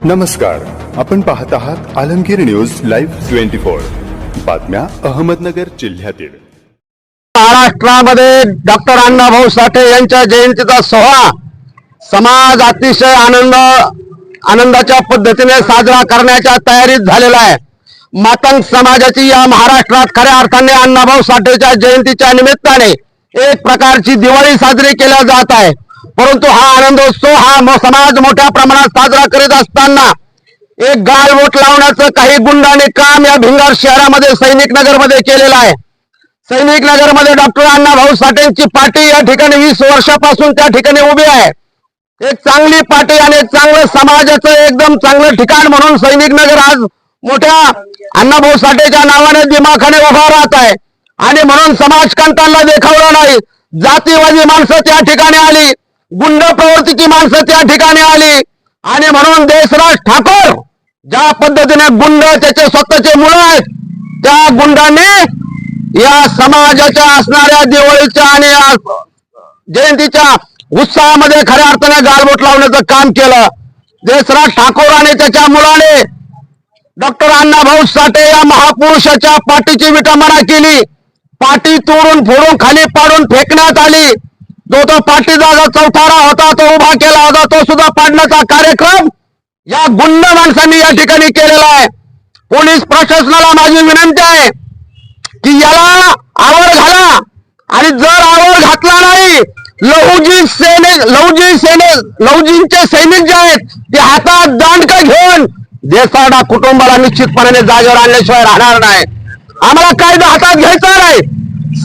नमस्कार आपण पाहत आहात Alamgir news live twenty four. बातम्या अहमदनगर जिल्ह्यातील. महाराष्ट्रामध्ये डॉक्टर अण्णाभाऊ साठे यांच्या जयंतीचा सोहळा समाज अतिशय आनंद आनंदाच्या पद्धतीने साजरा करण्याच्या तयारीत झालेला आहे. मातंग समाजाची या महाराष्ट्रात खऱ्या अर्थाने अण्णाभाऊ साठेच्या जयंतीच्या निमित्ताने एक प्रकारची दिवाळी साजरी केल्या जात आहे. परंतु हा आनंदोत्सव हा समाज मोठ्या प्रमाणात साजरा करीत असताना एक गालबोट लावण्याचं काही गुंडाने काम या भिंगार शहरामध्ये सैनिक नगरमध्ये केलेलं आहे. सैनिक नगरमध्ये डॉक्टर अण्णाभाऊ साठेंची पार्टी या ठिकाणी वीस वर्षापासून त्या ठिकाणी उभी आहे. एक चांगली पार्टी आणि एक चांगलं समाजाचं एकदम चांगलं ठिकाण म्हणून सैनिक नगर आज मोठ्या अण्णाभाऊ साठेच्या नावाने दिमाखाने उभा राहत आहे. आणि म्हणून समाजकांतांना देखावलं नाही. जातीवादी माणसं त्या ठिकाणी आली. गुंड प्रवृत्तीची माणसं त्या ठिकाणी आली. आणि म्हणून देशराज ठाकूर ज्या पद्धतीने गुंड त्याचे स्वतःचे मुलं आहेत त्या गुंडांनी या समाजाच्या असणाऱ्या दिवाळीच्या आणि या जयंतीच्या उत्साहामध्ये खऱ्या अर्थाने गालबोट लावण्याचं काम केलं. देशराज ठाकूर आणि त्याच्या मुलाने डॉक्टर अण्णाभाऊ साठे या महापुरुषाच्या पाठीची विटंबना केली. पाठी तोडून फोडून खाली पाडून फेकण्यात आली. जो तो पाठीचा जो चौथारा होता तो उभा केला होता तो सुद्धा पाडण्याचा कार्यक्रम या गुंड माणसांनी या ठिकाणी केलेला आहे. पोलीस प्रशासनाला माझी विनंती आहे की याला आवर घाला. आणि जर आवर घातला नाही लहुजी सैनिक लहुजी सैनिक लहुजींचे सैनिक जे आहेत ते हातात दांडक घेऊन देसाडा कुटुंबाला निश्चितपणाने जागेवर आणल्याशिवाय राहणार नाही. आम्हाला कायदा हातात घ्यायचा नाही.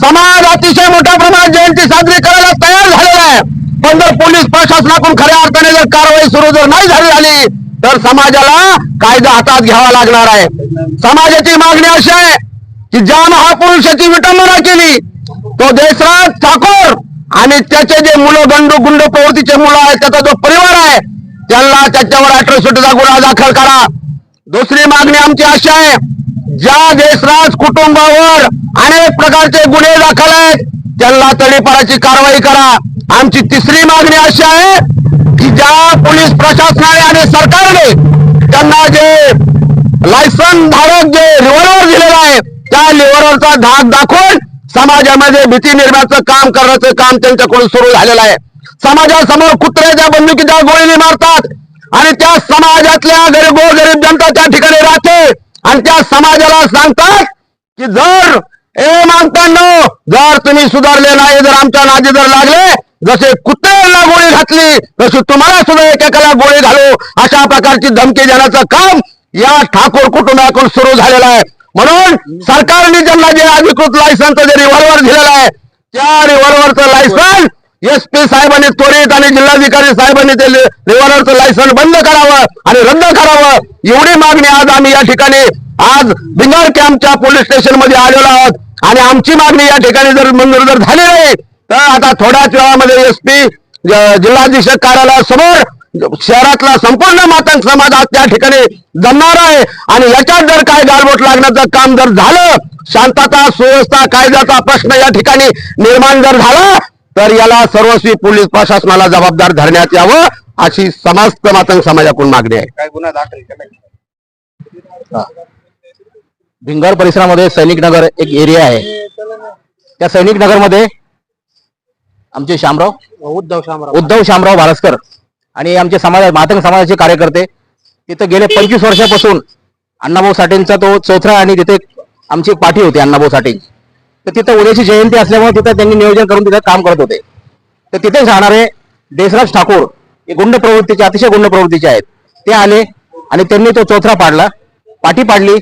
समाज अतिशय मोठ्या प्रमाणात जयंती साजरी करायला तयार झालेला आहे. पण जर पोलीस प्रशासनाकडून खऱ्या अर्थाने जर कारवाई सुरू जर नाही झाली झाली तर समाजाला कायदा हातात घ्यावा लागणार आहे. समाजाची मागणी अशी आहे की ज्या महापुरुषाची विटंबना केली तो देशराज ठाकूर आणि त्याचे जे मुलं गंडू गुंड प्रवृत्तीचे मुलं आहेत त्याचा जो परिवार आहे त्यांना त्याच्यावर अॅट्रॉसिटीचा गुन्हा दाखल करा. दुसरी मागणी आमची अशी आहे ज्या देशराज कुटुंबावर अनेक प्रकारचे गुन्हे दाखल आहेत त्यांना तडीपाराची कारवाई करा. आमची तिसरी मागणी अशी आहे की ज्या पोलीस प्रशासनाने आणि सरकारने त्यांना जे लायसन धारक जे रिव्हॉल्वर दिलेला आहे त्या लिव्हरवरचा धाक दाखवून समाजामध्ये भीती निर्माणाचं काम करण्याचं काम त्यांच्याकडून सुरू झालेलं आहे. समाजासमोर कुत्र्याच्या बंदुकीच्या गोळीने मारतात आणि त्या समाजातल्या गरीब गरीब जनता त्या ठिकाणी राहते. आणि त्या समाजाला सांगतात की जर ए मानतांनो जर तुम्ही सुधारले नाही जर आमच्या नादी जर लागले जसे कुत्र्याला गोळी घातली तशी तुम्हाला सुद्धा एकेकाला गोळी घालू. अशा प्रकारची धमकी देण्याचं काम या ठाकूर कुटुंबाकडून सुरू झालेलं आहे. म्हणून सरकारने ज्यांना जे अधिकृत लायसनचं जे रिव्हॉल्वर दिलेलं आहे त्या रिव्हॉल्वरचं लायसन एस पी साहेबांनी त्वरित आणि जिल्हाधिकारी साहेबांनी ते रिव्हॉल्वरचं लायसन बंद करावं आणि रद्द करावं. एवढी मागणी आज आम्ही या ठिकाणी आज भिंगार कॅम्पच्या पोलीस स्टेशनमध्ये आलेलो आहोत. आणि आमची मागणी या ठिकाणी जर मंजूर जर झाली नाही तर आता थोड्याच वेळामध्ये एस पी जिल्हाधीक्षक कार्यालयासमोर शहरातला संपूर्ण मातंग समाज आज त्या ठिकाणी जमणार आहे. आणि याच्यात जर काय गालबोट लागण्याचं काम जर झालं शांतता सुव्यवस्था कायद्याचा प्रश्न या ठिकाणी निर्माण जर झाला तर याला सर्वस्वी पोलीस प्रशासनाला जबाबदार धरण्यात यावं अशी समस्त मातंग समाजाकडून मागणी आहे. काय गुन्हा दाखल केला भिंगार परिसरामध्ये सैनिक नगर एक एरिया आहे. त्या सैनिक नगरमध्ये आमचे शामराव उद्धव शामराव. उद्धव शामराव भालसकर आणि आमचे समाज मातंग समाजाचे कार्यकर्ते तिथे गेले पंचवीस वर्षापासून अण्णाभाऊ साठेंचा तो चौथरा आणि तिथे आमची पाठी होती अण्णाभाऊ साठे. तर तिथं उद्याची जयंती असल्यामुळे तिथं त्यांनी नियोजन करून तिथं काम करत होते. तर तिथेच राहणारे देशराज ठाकूर हे गुंड प्रवृत्तीचे अतिशय गुंड प्रवृत्तीचे आहेत. ते आले आणि त्यांनी तो चौथरा पाडला. पाठी पाडली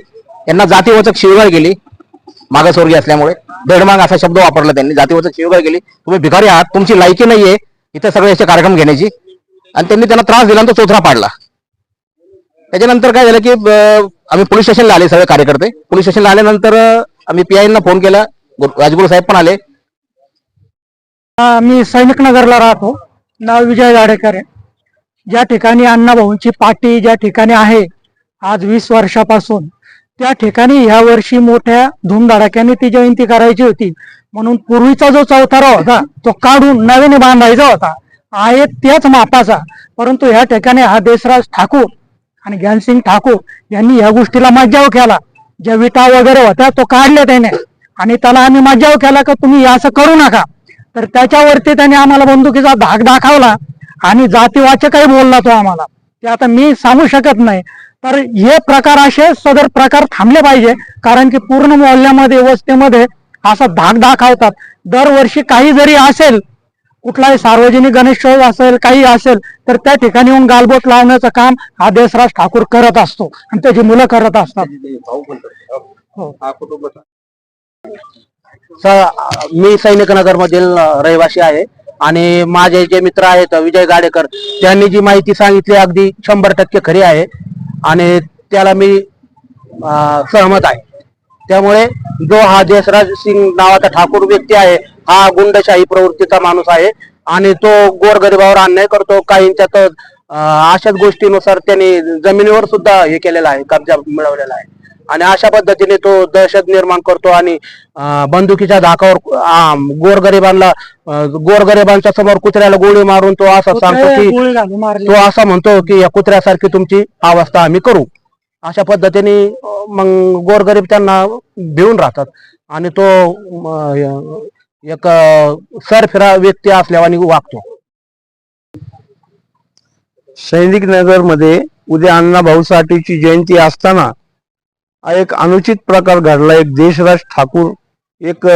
यांना जातीवचक शिवगाळ गेली मागासवर्गीय असल्यामुळे बेडमाग असा शब्द वापरला त्यांनी. जातीवचक शिवगाळ गेली तुम्ही भिकारी आहात तुमची लायकी नाहीये इथं सगळे याचे कार्यक्रम घेण्याची. आणि त्यांनी त्यांना त्रास दिला आणि तो चौथरा पाडला. त्याच्यानंतर काय झालं की आम्ही पोलीस स्टेशनला आले सगळे कार्यकर्ते. पोलीस स्टेशनला आल्यानंतर आम्ही पी आयना फोन केला. राजगुरू साहेब पण आले. हा, मी सैनिक नगरला राहतो. नाव विजय गाडेकर आहे. ज्या ठिकाणी अण्णाभाऊंची पाटी ज्या ठिकाणी आहे आज वीस वर्षापासून त्या ठिकाणी ह्या वर्षी मोठ्या धूमधडाक्याने ती जयंती करायची होती. म्हणून पूर्वीचा जो चौथारा होता तो काढून नवीन बांधायचा होता. आहे त्याच मापाचा. परंतु ह्या ठिकाणी हा देशराज ठाकूर आणि ज्ञानसिंग ठाकूर यांनी या गोष्टीला मज्जाव केला. ज्या विटा वगैरे होत्या तो काढल्या त्याने. आणि त्याला आम्ही मज्जाव केला का तुम्ही असं करू नका. तर त्याच्यावरती त्याने आम्हाला बंदुकीचा धाक दाखवला आणि जातीवाचकही बोलला तो आम्हाला. ते आता मी सांगू शकत नाही. तर हे प्रकार असे सदर प्रकार थांबले पाहिजे कारण की पूर्ण मोहल्ल्यामध्ये वस्तीमध्ये असा धाक दाखवतात. दरवर्षी काही जरी असेल कुठलाही सार्वजनिक गणेशोत्सव असेल काही असेल तर त्या ठिकाणी येऊन गालबोट लावण्याचं काम हा देशराज ठाकूर करत असतो. आणि त्याची मुलं करत असतात. हो. मी सैनिकनगरमधील रहिवासी आहे. आणि माझे जे मित्र आहेत विजय गाडेकर त्यांनी जी माहिती सांगितली अगदी शंभर टक्के खरी आहे. आणि त्याला मी सहमत आहे. त्यामुळे जो हा देशराज सिंग नावाचा ठाकूर व्यक्ती आहे हा गुंडशाही प्रवृत्तीचा माणूस आहे. आणि तो गोरगरिबावर अन्याय करतो. काहींच्या तर अशाच गोष्टीनुसार त्यांनी जमिनीवर सुद्धा हे केलेला आहे कब्जा मिळवलेला आहे. आणि अशा पद्धतीने तो दहशत निर्माण करतो आणि बंदुकीच्या धाकावर गोरगरिबांना गोरगरिबांच्या समोर कुत्र्याला गोळी मारून तो असं सांगतो की गोळी घालून मारली. तो असं म्हणतो की या कुत्र्यासारखी तुमची अवस्था आम्ही करू. अशा पद्धतीने मग गोरगरीब त्यांना भिवून राहतात. आणि तो एक सरफिरा व्यक्ती असल्यावानी वागतो. सैनिक नगरमध्ये उद्या अण्णा भाऊ साठेची जयंती असताना हा एक अनुचित प्रकार घडला. एक देशराज ठाकूर एक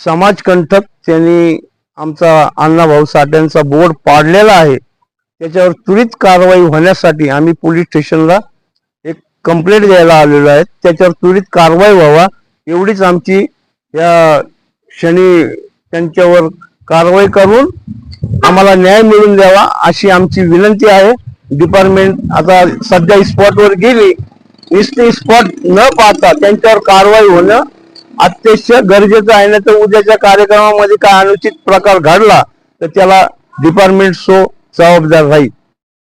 समाजकंठक त्यांनी आमचा अण्णा भाऊ साठ्यांचा बोर्ड पाडलेला आहे. त्याच्यावर त्वरित कारवाई होण्यासाठी आम्ही पोलीस स्टेशनला एक कंप्लेंट द्यायला आलेलो आहे. त्याच्यावर त्वरित कारवाई व्हावा. एवढीच आमची या क्षणी त्यांच्यावर कारवाई करून आम्हाला न्याय मिळून द्यावा अशी आमची विनंती आहे. डिपार्टमेंट आता सध्या स्पॉटवर गेली. नुसती स्पॉट न पाहता त्यांच्यावर कारवाई होणं अत्यंत गरजेचं आहे. ना तर उद्याच्या कार्यक्रमामध्ये काय अनुचित प्रकार घडला तर त्याला डिपार्टमेंट सो जबाबदार राहील.